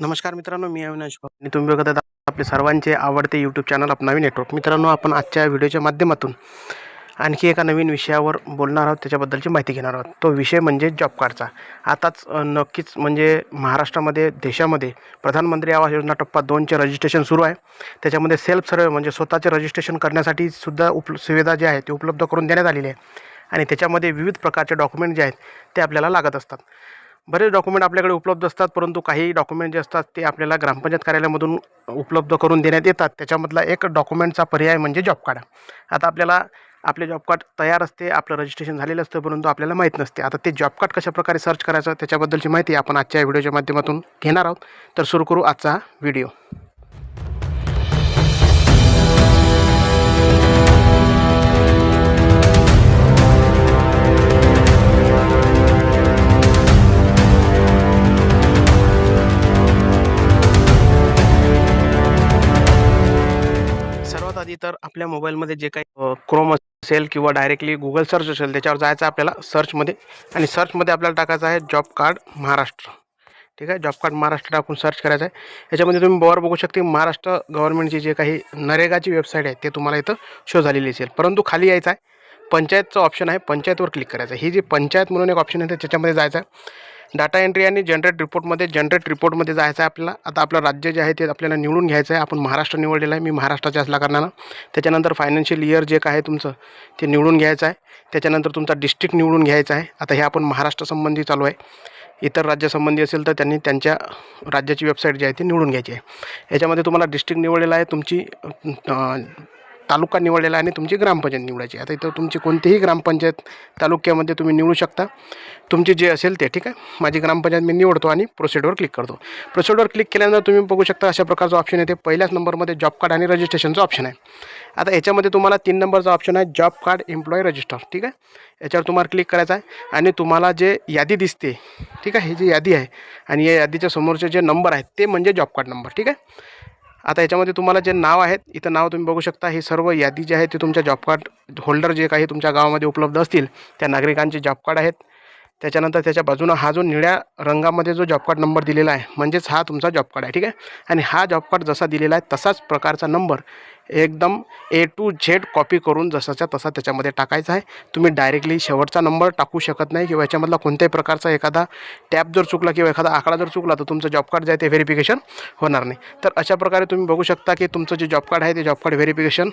नमस्कार मित्रांनो मी अविनाश भाऊ. आणि तुम्ही बघत आहात आपले सर्वांचे आवडते यूट्यूब चॅनल अपनावी नवीन नेटवर्क मित्रांनो आपण आजच्या व्हिडिओच्या माध्यमातून आणखी एका नवीन विषयावर बोलणार आहोत त्याच्याबद्दलची माहिती घेणार आहोत. तो विषय म्हणजे जॉब कार्डचा आताच नक्कीच म्हणजे महाराष्ट्रामध्ये देशामध्ये प्रधानमंत्री आवास योजना टप्पा दोनचे रजिस्ट्रेशन सुरू आहे. त्याच्यामध्ये सेल्फ सर्वे म्हणजे स्वतःचे रजिस्ट्रेशन करण्यासाठी सुद्धा उप सुविधा जी आहे ती उपलब्ध करून देण्यात आलेली आहे. आणि त्याच्यामध्ये विविध प्रकारचे डॉक्युमेंट जे आहेत ते आपल्याला लागत असतात. बरेच डॉक्युमेंट आपल्याकडे उपलब्ध असतात परंतु काही डॉक्युमेंट जे असतात ते आपल्याला ग्रामपंचायत कार्यालयामधून उपलब्ध करून देण्यात येतात. त्याच्यामधला एक डॉक्युमेंटचा पर्याय म्हणजे जॉब कार्ड आता आपल्याला आपले जॉब कार्ड तयार असते आपलं रजिस्ट्रेशन झालेलं असतं परंतु आपल्याला माहीत नसते. आता ते जॉब कार्ड कशाप्रकारे सर्च करायचं त्याच्याबद्दलची माहिती आपण आजच्या व्हिडिओच्या माध्यमातून घेणार आहोत. तर सुरू करू आजचा व्हिडिओ तर आपल्या मोबाईलमध्ये जे काही क्रोम असेल किंवा डायरेक्टली गुगल सर्च असेल त्याच्यावर जायचं आपल्याला सर्चमध्ये आणि सर्चमध्ये आपल्याला टाकायचं आहे जॉब कार्ड महाराष्ट्र. ठीक आहे? जॉब कार्ड महाराष्ट्र टाकून सर्च करायचं आहे. याच्यामध्ये तुम्ही बॉर बघू शकते महाराष्ट्र गव्हर्नमेंटची जे काही नरेगाची वेबसाईट आहे ते तुम्हाला इथं शो झालेली असेल परंतु खाली यायचं आहे. पंचायतचं ऑप्शन आहे. पंचायतवर क्लिक करायचं आहे. ही जी पंचायत म्हणून एक ऑप्शन आहे त्याच्यामध्ये जायचं आहे. डाटा एंट्री आणि जनरेट रिपोर्टमध्ये जनरेट रिपोर्टमध्ये जायचं आहे आपल्याला. आता आपलं राज्य जे आहे ते आपल्याला निवडून घ्यायचं आहे. आपण महाराष्ट्र निवडलेला आहे. मी महाराष्ट्राच्या असल्या कारणानं. त्याच्यानंतर फायनान्शियल इयर जे काय आहे तुमचं ते निवडून घ्यायचं आहे. त्याच्यानंतर तुमचा डिस्ट्रिक्ट निवडून घ्यायचा आहे. आता हे आपण महाराष्ट्रासंबंधी चालू आहे. इतर राज्यासंबंधी असेल तर त्यांनी त्यांच्या राज्याची वेबसाईट जी आहे ती निवडून घ्यायची आहे. याच्यामध्ये तुम्हाला डिस्ट्रिक्ट निवडलेला आहे. तुमची तालुका निवडलेला आहे आणि तुमची ग्रामपंचायत निवडायची आता इथं तुमची कोणतीही ग्रामपंचायत तालुक्यामध्ये तुम्ही निवडू शकता. तुमचे जे असेल ते ठीक आहे? माझी ग्रामपंचायत मी निवडतो आणि प्रोसिडवर क्लिक करतो. प्रोसिडवर क्लिक केल्यानंतर तुम्ही बघू शकता अशा प्रकारचं ऑप्शन येते. पहिल्याच नंबरमध्ये जॉब कार्ड आणि रजिस्ट्रेशनचं ऑप्शन आहे. आता याच्यामध्ये तुम्हाला तीन नंबरचा ऑप्शन आहे जॉब कार्ड एम्प्लॉई रजिस्टर ठीक आहे? याच्यावर तुम्हाला क्लिक करायचं आहे आणि तुम्हाला जे यादी दिसते ठीक आहे? ही जी यादी आहे आणि या यादीच्या समोरचे जे नंबर आहेत ते म्हणजे जॉब कार्ड नंबर ठीक आहे? आता याच्यामध्ये तुम्हाला जे नाव आहेत इथं नाव तुम्ही बघू शकता. हे सर्व यादी जी आहे ते तुमच्या जॉब कार्ड होल्डर जे काही तुमच्या गावामध्ये उपलब्ध असतील त्या नागरिकांचे जॉब कार्ड आहेत. त्याच्यानंतर त्याच्या बाजूनं हा जो निळ्या रंगामध्ये जो जॉब कार्ड नंबर दिलेला आहे म्हणजेच हा तुमचा जॉब कार्ड आहे ठीक आहे? आणि हा जॉब कार्ड जसा दिलेला आहे तसाच प्रकारचा नंबर एकदम ए टू झेड कॉपी करून जसाच्या तसा त्याच्यामध्ये टाकायचा आहे. तुम्ही डायरेक्टली शेवटचा नंबर टाकू शकत नाही किंवा याच्यामधला कोणत्याही प्रकारचा एखादा टॅप जर चुकला किंवा एखादा आकडा जर चुकला तर तुमचं जॉब कार्ड जे आहे ते व्हेरिफिकेशन होणार नाही. तर अशा प्रकारे तुम्ही बघू शकता की तुमचं जे जॉब कार्ड आहे ते जॉब कार्ड व्हेरिफिकेशन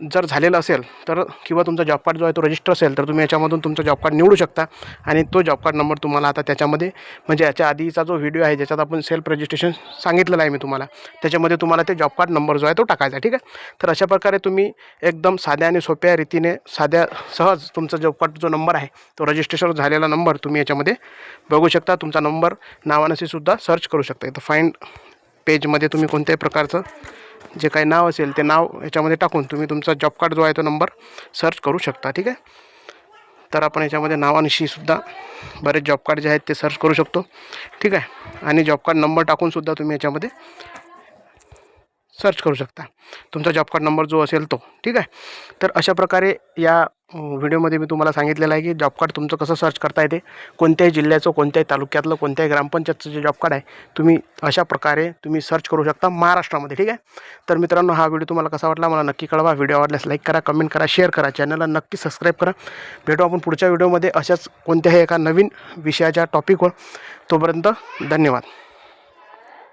जर झालेलं असेल तर किंवा तुमचा जॉब कार्ड जो आहे तो रजिस्टर असेल तर तुम्ही याच्यामधून तुमचं जॉब कार्ड निवडू शकता. आणि तो जॉब कार्ड नंबर तुम्हाला आता त्याच्यामध्ये म्हणजे याच्या आधीचा जो व्हिडिओ आहे ज्याच्यात आपण सेल्फ रजिस्ट्रेशन सांगितलेलं आहे मी तुम्हाला त्याच्यामध्ये तुम्हाला ते जॉब कार्ड नंबर जो आहे तो टाकायचा आहे ठीक आहे? तर अशा प्रकारे तुम्ही एकदम साध्या आणि सोप्या रीतीने साध्या सहज तुमचा जॉब कार्ड जो नंबर आहे तो रजिस्ट्रेशन झालेला नंबर तुम्ही याच्यामध्ये बघू शकता. तुमचा नंबर नावानशीसुद्धा सर्च करू शकता. इथं फाईंड पेजमध्ये तुम्ही कोणत्याही प्रकारचं जे काही नाव असेल ते नाव याच्यामध्ये टाकून तुम्ही तुमचा जॉब कार्ड जो आहे तो नंबर सर्च करू शकता ठीक आहे? तर आपण याच्यामध्ये नावानिशीसुद्धा बरेच जॉब कार्ड जे आहेत ते सर्च करू शकतो ठीक आहे? आणि जॉब कार्ड नंबर टाकूनसुद्धा तुम्ही याच्यामध्ये सर्च करू शकता. तुमचा जॉब कार्ड नंबर जो असेल तो. ठीक आहे? तर अशा प्रकारे या व्हिडिओमध्ये मी तुम्हाला सांगितलेलं आहे की जॉब कार्ड तुमचं कसं सर्च करता येते. कोणत्याही जिल्ह्याचं कोणत्याही तालुक्यातलं कोणत्याही ग्रामपंचायतचं जे जॉब कार्ड आहे तुम्ही अशा प्रकारे तुम्ही सर्च करू शकता महाराष्ट्रामध्ये. ठीक आहे? तर मित्रांनो हा व्हिडिओ तुम्हाला कसा वाटला मला नक्की कळवा. व्हिडिओ आवडल्यास लाईक करा कमेंट करा शेअर करा. चॅनलला नक्की सबस्क्राईब करा. भेटू आपण पुढच्या व्हिडिओमध्ये अशाच कोणत्याही एका नवीन विषयाच्या टॉपिकवर तोपर्यंत धन्यवाद.